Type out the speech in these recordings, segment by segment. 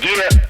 Yeah.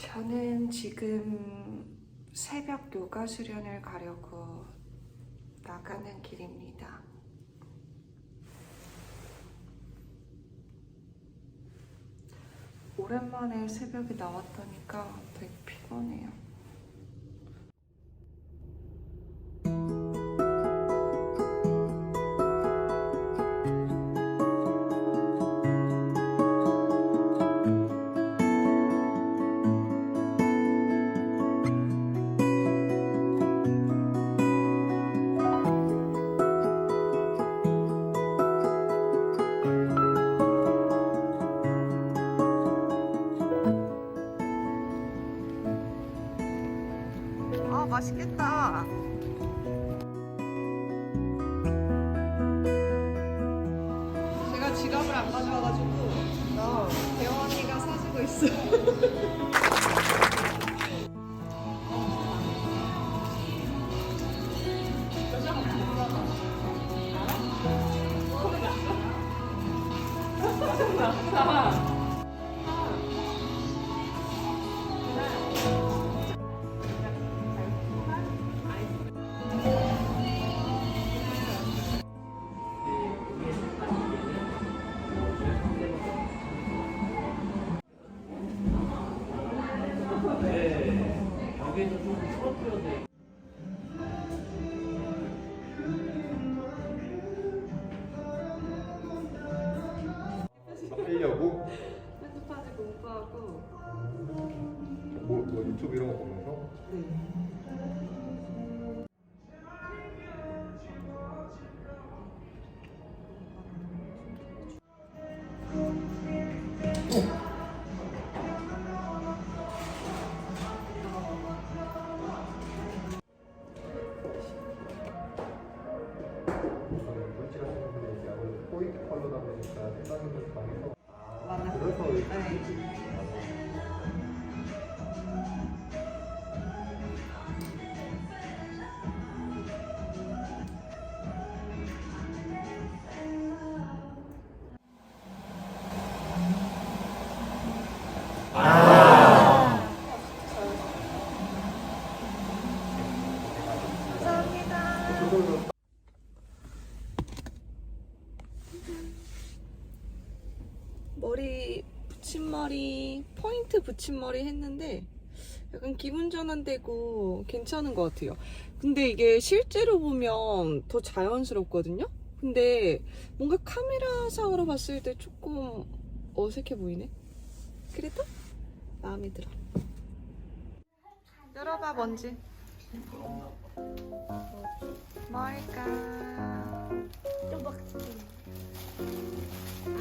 저는 지금 새벽 요가 수련을 가려고 나가는 길입니다. 오랜만에 새벽에 나왔다니까 되게 피곤해요. 하려고 유튜브 이런 거 보면서? 저 붙임머리 했는데 약간 기분 전환되고 괜찮은 것 같아요. 근데 이게 실제로 보면 더 자연스럽거든요. 근데 뭔가 카메라상으로 봤을 때 조금 어색해 보이네. 그래도 마음에 들어. 열어봐 뭔지. 뭘까?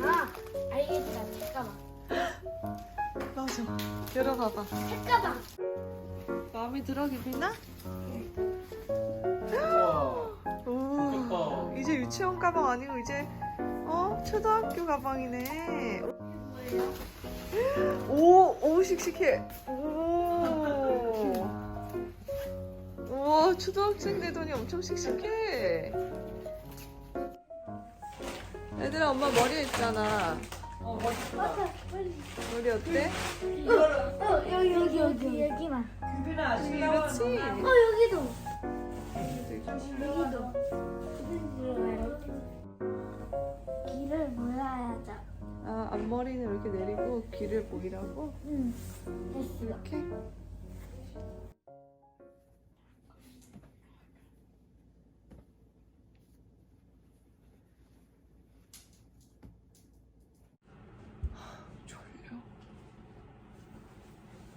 아, 알겠다. 잠깐만. 맞아. 열어봐봐. 잠깐만. 마음에 들어 기빈아? 오, 이제 유치원 가방 아니고 이제 어 초등학교 가방이네. 오, 오 씩씩해. 오, 우와 초등학생 되더니 엄청 씩씩해. 얘들아 엄마 머리 했잖아. 머리 어때? 어, 여기, 여기, 여기, 여기만. 유빈아 그렇지. 어 여기도 여기도. 길을 몰라야죠. 아, 앞머리는 이렇게 내리고 귀를 보이라고? 응. 됐어. 이렇게?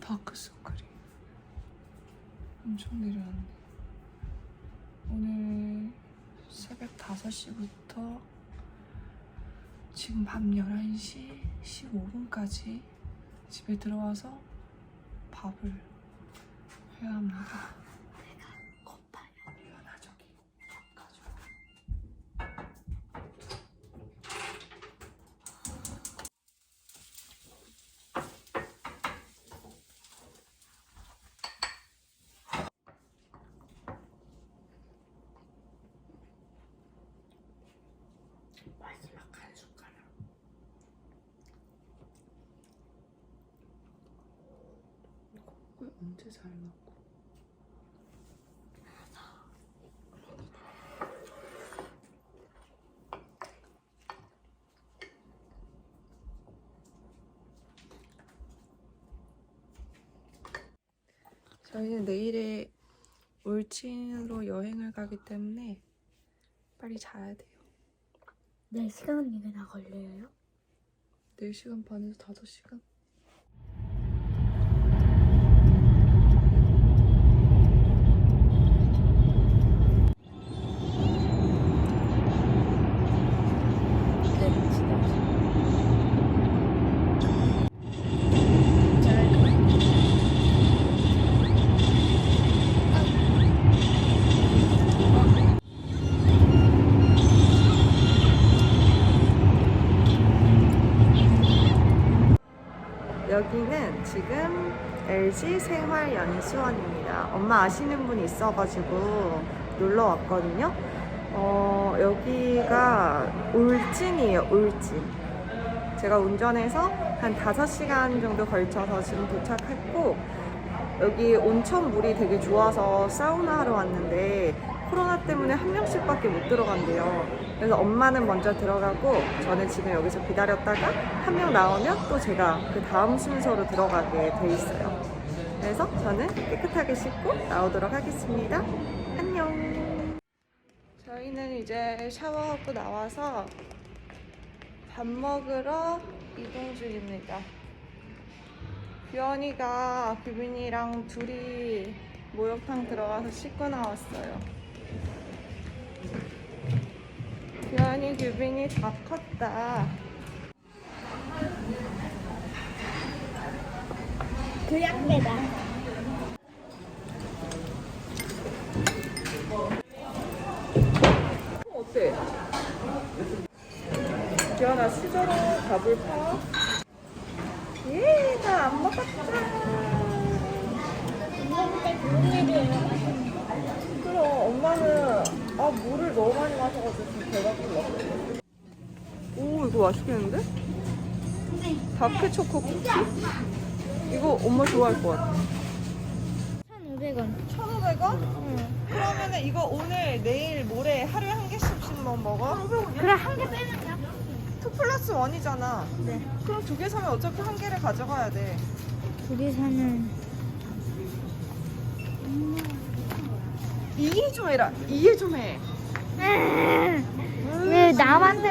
다크서클이 엄청 내려왔네. 오늘 새벽 5시부터 지금 밤 11시 15분까지 집에 들어와서 밥을 해야 합니다. 고파요. 유연아 저기 밥 가져. 마지막 한 숟가락. 왜 언제 잘 먹고? 저희는 내일에 울진으로 여행을 가기 때문에 빨리 자야 돼요. 네 시간 이나 걸려요? 4시간 반에서 5시간? 여기는 지금 LG 생활연수원입니다. 엄마 아시는 분 있어가지고 놀러 왔거든요. 어, 여기가 울진이에요, 울진. 제가 운전해서 한 5시간 정도 걸쳐서 지금 도착했고, 여기 온천 물이 되게 좋아서 사우나 하러 왔는데, 코로나 때문에 한 명씩밖에 못 들어간대요. 그래서 엄마는 먼저 들어가고, 저는 지금 여기서 기다렸다가 한 명 나오면 또 제가 그 다음 순서로 들어가게 돼 있어요. 그래서 저는 깨끗하게 씻고 나오도록 하겠습니다. 안녕. 저희는 이제 샤워하고 나와서 밥 먹으러 이동 중입니다. 규현이가 규빈이랑 둘이 목욕탕 들어가서 씻고 나왔어요. 규현이, 규빈이 다 컸다. 교양배다. 어때? 규현아 수저로 밥을 파. 예, 나 안 먹었다. 그럼 엄마는 아 물을 너무 많이 마셔가지고. 오 이거 맛있겠는데? 다크 초코 쿠키? 이거 엄마 좋아할 것 같아. 1,500원. 1,500원? 응. 그러면은 이거 오늘 내일 모레 하루에 한 개씩씩만 먹어? 그래 한 개 빼면요? 2 플러스 1이잖아. 네. 그럼 두 개 사면 어차피 한 개를 가져가야 돼. 둘이 사는 이해 좀 해라. 이해 좀 해. 왜 남한테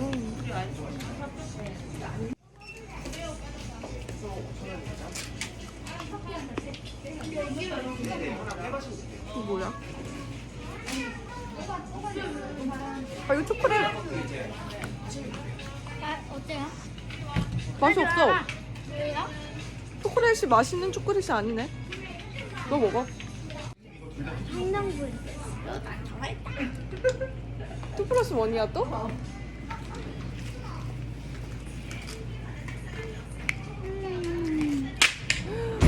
이거 맛있는 초콜릿이 아니네. 너 먹어. 한명분 2 플러스 1이야 또?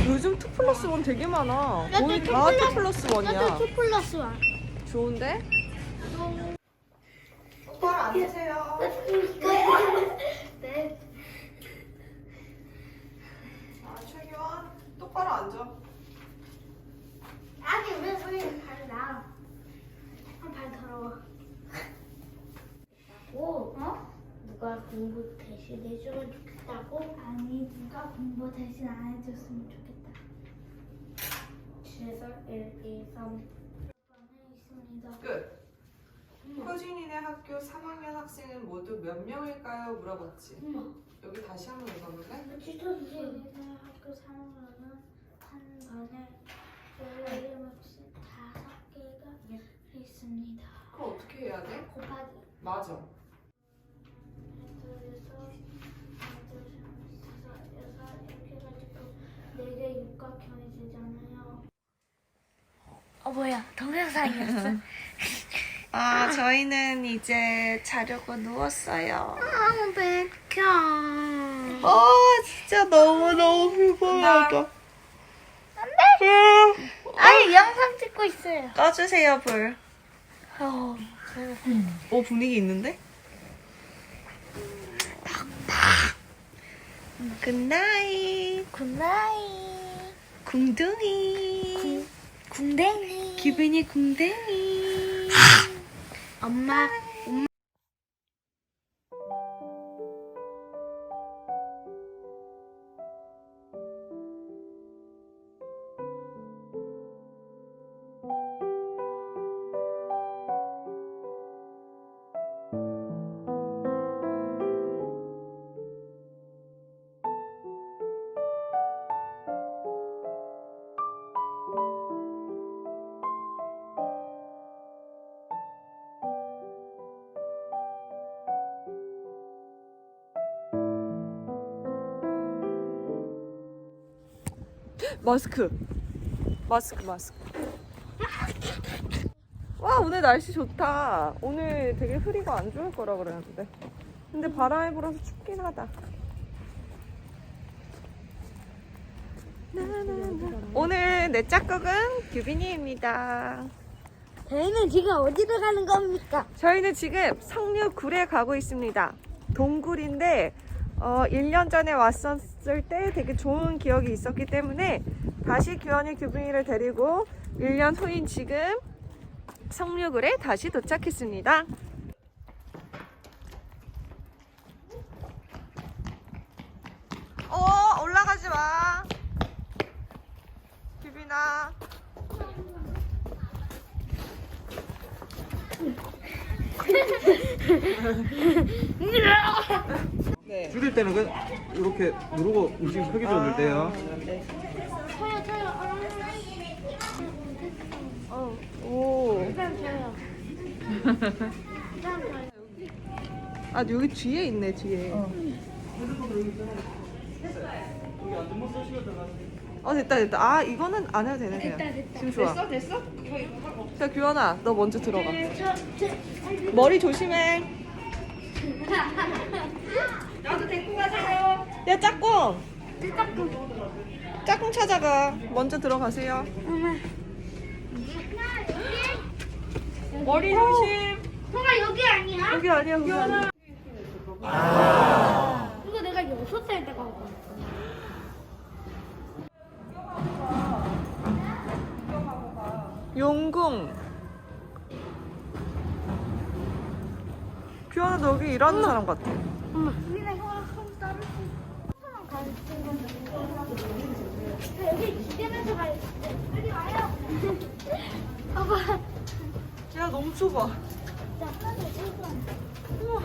요즘 2 플러스 1 되게 많아. 나도 거의 투다 플러스- 2 플러스 나도 1이야. 2 플러스 1 좋은데? 똑바로 앉으세요. 네. 아, 최규환 똑바로 앉아. 아니 왜 소리가 달라? 발 더러워. 오, 어? 누가 공부 대신 해주면 좋겠다고? 아니 누가 공부 대신 안 해줬으면 좋겠다. 그래서 1, 2, 3 있습니다. 끝. 효진이네 학교 3학년 학생은 모두 몇 명일까요? 물어봤지. 엄마. 여기 다시 한번 읽어볼래? 지도주의 학교 3학년은 한 반에 17학생 다섯 개가 있습니다. 그럼 어떻게 해야 돼? 곱하기 맞아. 네개 육각형이 되잖아요. 어 뭐야 동영상이었어? 아, 저희는 이제 자려고 누웠어요. 아 백형. 아, 진짜 너무 너무 피곤하다. 아니 영상 찍고 있어요. 꺼주세요, 불. 어. 오, 분위기 있는데? 굿나잇. 굿나잇. 궁둥이. 궁뎅이. 기분이 궁뎅이. 엄마. 마스크. 마스크, 마스크. 와, 오늘 날씨 좋다. 오늘 되게 흐리고 안 좋을 거라 그랬는데. 근데 바람이 불어서 춥긴 하다. 오늘 내 짝꿍은 규빈이입니다. 저희는 지금 어디로 가는 겁니까? 저희는 지금 성류 굴에 가고 있습니다. 동굴인데 어, 1년 전에 왔었 을 때 되게 좋은 기억이 있었기 때문에 다시 규현이 규빈이를 데리고 1년 후인 지금 성류굴에 다시 도착했습니다. 어, 올라가지 마. 규빈아. 네. 줄일 때는 그 이렇게 누르고 음식 크게 줬을 때요. 저요 저요. 어, 오. 일단 저요. 아 여기 뒤에 있네 뒤에. 어 됐다 됐다. 아 이거는 안 해도 되네 그냥. 됐다, 됐다. 지금 좋아. 됐어 됐어? 자 규현아 너 먼저 들어가. 저, 저, 머리 조심해. 야 짝꿍. 짝꿍 찾아가. 먼저 들어가세요. 머리 조심. 형아 여기 아니야? 여기 아니야 여기 아니야. 이거 내가 여섯 살 때 가고. 용궁. 아 너 여기 일하는 사람 같아. 우리는 형아랑 손 따를 수 있어. 형아랑 가르치는 건데. 저 여기 기대면서 가야 돼. 빨리 와요. 봐봐. 야 너무 좁아. 자, 하나, 둘, 셋. 우와.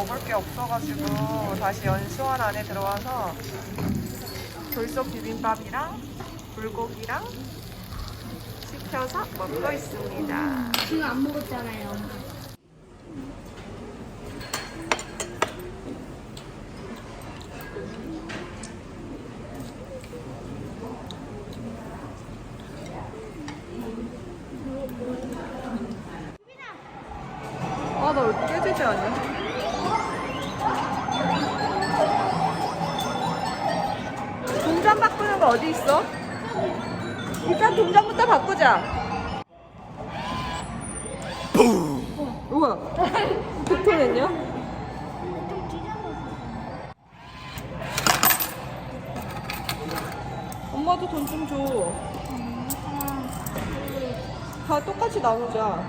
먹을 게 없어가지고 다시 연수원 안에 들어와서 돌솥 비빔밥이랑 불고기랑 시켜서 먹고 있습니다. 지금 안 먹었잖아요. 독토는요? 엄마도 돈 좀 줘. 다 똑같이 나누자.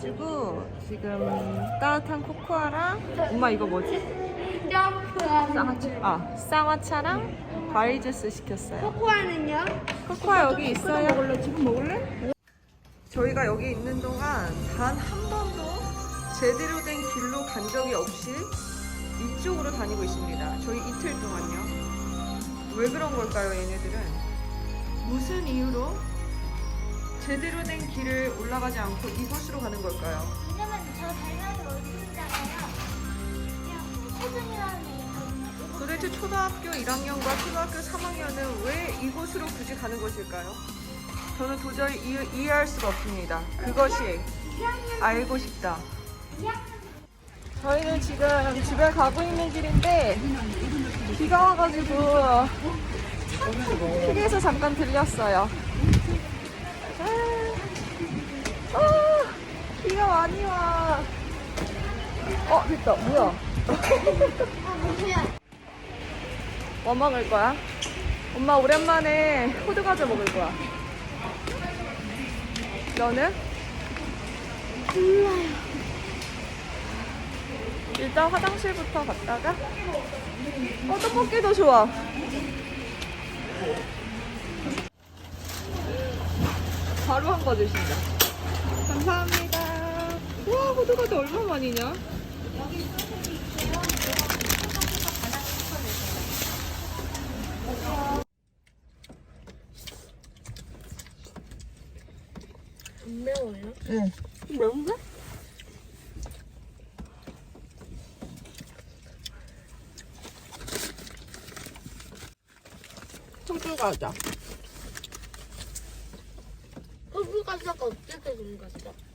나와가지고 지금 따뜻한 코코아랑 엄마 이거 뭐지? 쌍화차 아 쌍화차랑 주스 시켰어요 코코아는요? 코코아 여기 있어요 먹을래? 지금 먹을래? 저희가 여기 있는 동안 단 한 번도 제대로 된 길로 간 적이 없이 이쪽으로 다니고 있습니다 저희 이틀 동안요 왜 그런 걸까요 얘네들은 무슨 이유로 제대로 된 길을 올라가지 않고 이곳으로 가는 걸까요? 왜냐면 저 얼굴이잖아요. 그냥 태준이라는 애 있거든요. 도대체 초등학교 1학년과 초등학교 3학년은 왜 이곳으로 굳이 가는 것일까요? 저는 도저히 이, 해할 수가 없습니다. 그것이 알고 싶다. 저희는 지금 집에 가고 있는 길인데 비가 와가지고 휴게소 잠깐 들렸어요. 아, 아, 비가 많이 와. 어, 됐다. 뭐야? 뭐 먹을 거야? 엄마 오랜만에 호두 과자 먹을 거야. 너는? 몰라요. 일단 화장실부터 갔다가 어 떡볶이도 좋아. 바로 한거 드신다. 감사합니다. 와 호두 과자 얼마 만이냐? 안 매워요? 응. 매운데? 호두 과자. 호두 과자가 어떻게 생겼어?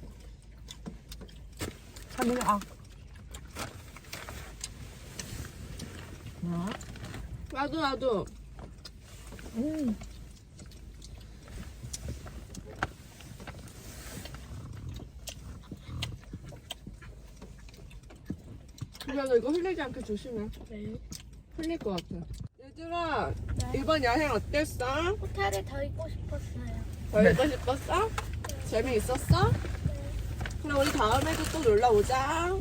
잘 먹어. 아. 나도 나도. 음. 야, 너 이거 흘리지 않게 조심해. 네. 흘릴 것 같아. 얘들아, 이번 여행 어땠어? 호텔에 더 있고 싶었어요. 더 있고 싶었어? 재미있었어? 그럼 우리 다음에도 또 놀러 오자.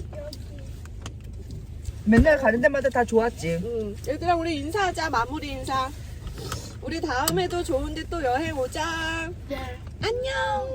맨날 가는 데마다 다 좋았지. 응. 얘들아, 우리 인사하자. 마무리 인사. 우리 다음에도 좋은데 또 여행 오자. 네. 안녕.